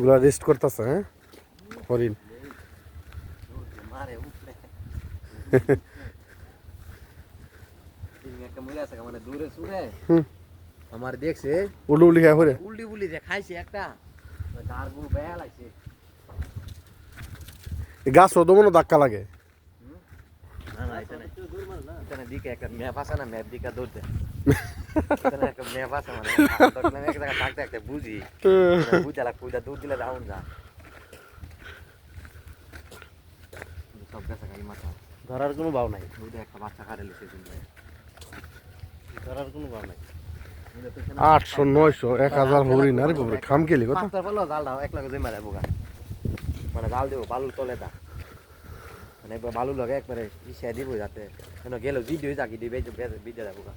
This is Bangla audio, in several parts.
এগুলা রেস্ট করতেছে হ্যাঁ হরিণ মারে উঠলে দিন একটা মহিলা আছে মানে দূরে সুরে হুম। আমার দেখছে উল্লু উল্লি খায় হরে উল্টি বুলি যে খাইছে একটা গারগুলো বেয়া লাগছে গাছ ওদের মনে ধাক্কা লাগে না না এখানে এখানে দিকে একটা ম্যাপ আছে না ম্যাপ দিকে দৌড়তে মানে বুঝি। বুঝা লাগ কুইটা দিলে রাউন্ড যা। সব গেছে মাথা। ধরার কোনো ভাব নাই। ওইটা একটা বাচ্চা কাটে লিখে ধরার কোনো ভাব নাই। আটশো নয়শো এক হাজার হরিণ আরে বাবরে খাম খেলি কথা। পাঁচটার পর জালটা এক লাগে জমা দেবো গা মানে জাল দেবো বালুর তলে দা। মানে একবার বালু লগে একবারে ইসে দিব যাতে। কেন গেল ভিডিও জাগি দিবে ভিডিও দেবো গা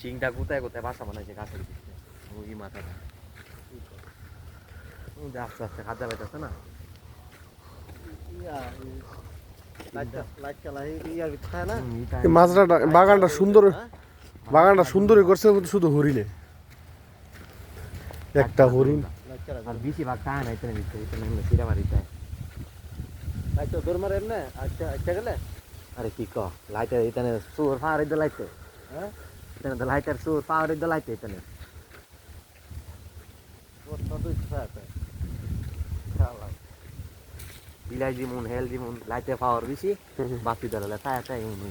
চিংটা কোথায় কোথায় বাসা বানাইছে গাছের ওই মাথাটা আস্তে আস্তে না বাগানটা সুন্দর বাগানটা সুন্দরই করছে, শুধু হরিণে। একটা হরিণ লাইট আর বেশিরভাগ খায় না ইতানে ভিতরে সিরা মারি যায় লাইট তো দৌড় মারে এমনি আচ্ছা আচ্ছা গেলে? আরে কি ক লাইটার ইতানে সুর ফাওয়ার ইদ্দ লাইতে হ্যাঁ? ইতানে তো লাইটার সুর ফাওয়ার ইদ্দ লাইতে খেলা বিলাই দিমুন হেল দিমুন লাইতে পাওয়ার বেশি বাতি ধরলে তাই তাই উনি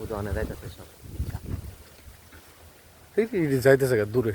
উদনে যাইতেছে সব। এই যে যাইতেছে দূরে।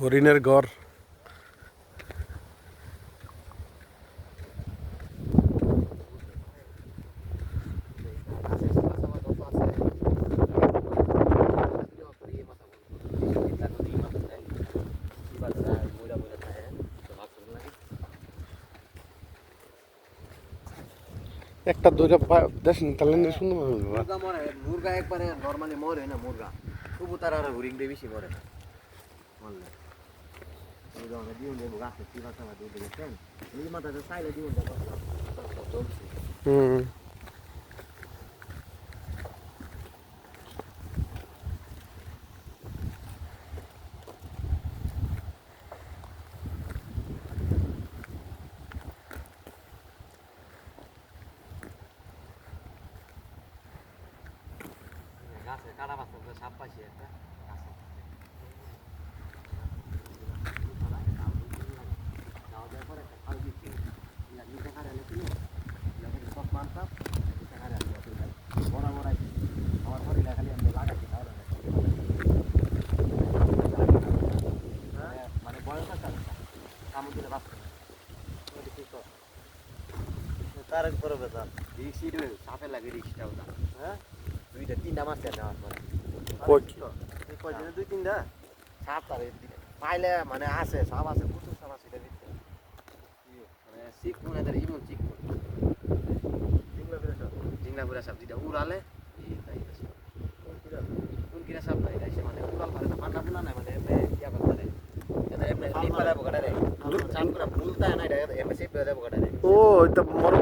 হরিণের ঘর একটা দুইটা দেখেন, তাহলে না সুন্দর হবে, বাবা। মুরগা মরে, মুরগা একবারে নর্মালি মরে না, মুরগা। তবু তার আর হরিং বেশি মরে মরলে। ওই যে আমরা দিউন দেবো গাছে কি মাথা মাথা দিয়ে দেখেন এই মাথাটা চাইলে দিউন দেবো চলছে হুম গাছে কাটা গাছে যাওয়ার পরে একটা খাল দিচ্ছি নিচে খাড়া লেছিল সব মানতাম নিচে খাড়া বড় বড় আমার ঘরে খালি আমি লাগাচ্ছি খাওয়া মানে বয়স আছে কামড় দিলে বাঁচতে তার এক বড় বেতন। রিক্সি সাপে লাগে রিক্সটা ওটা। হ্যাঁ? দুইটা তিনটা মাছ নেওয়ার পরে। ওই কি? কয়দিনে দুই তিনটা? সাপ তার পাইলে মানে আছে সাপ আছে প্রচুর সাপ আছে এটা দিতে মানে চিক মনে তার ইমন চিক জিংলা ফিরে সব জিংলা পুরা সাপ যেটা উড়ালে কোন কিনা সাপ নাই তাই মানে উড়াল পারে না পান্না পুনা নাই মানে এমনি ইয়া পারে। এটা এমনি লিপ বকাটা রে চাপ করে ভুলতা না এটা এমনি সেপ করে বকাটা রে ও এটা আছে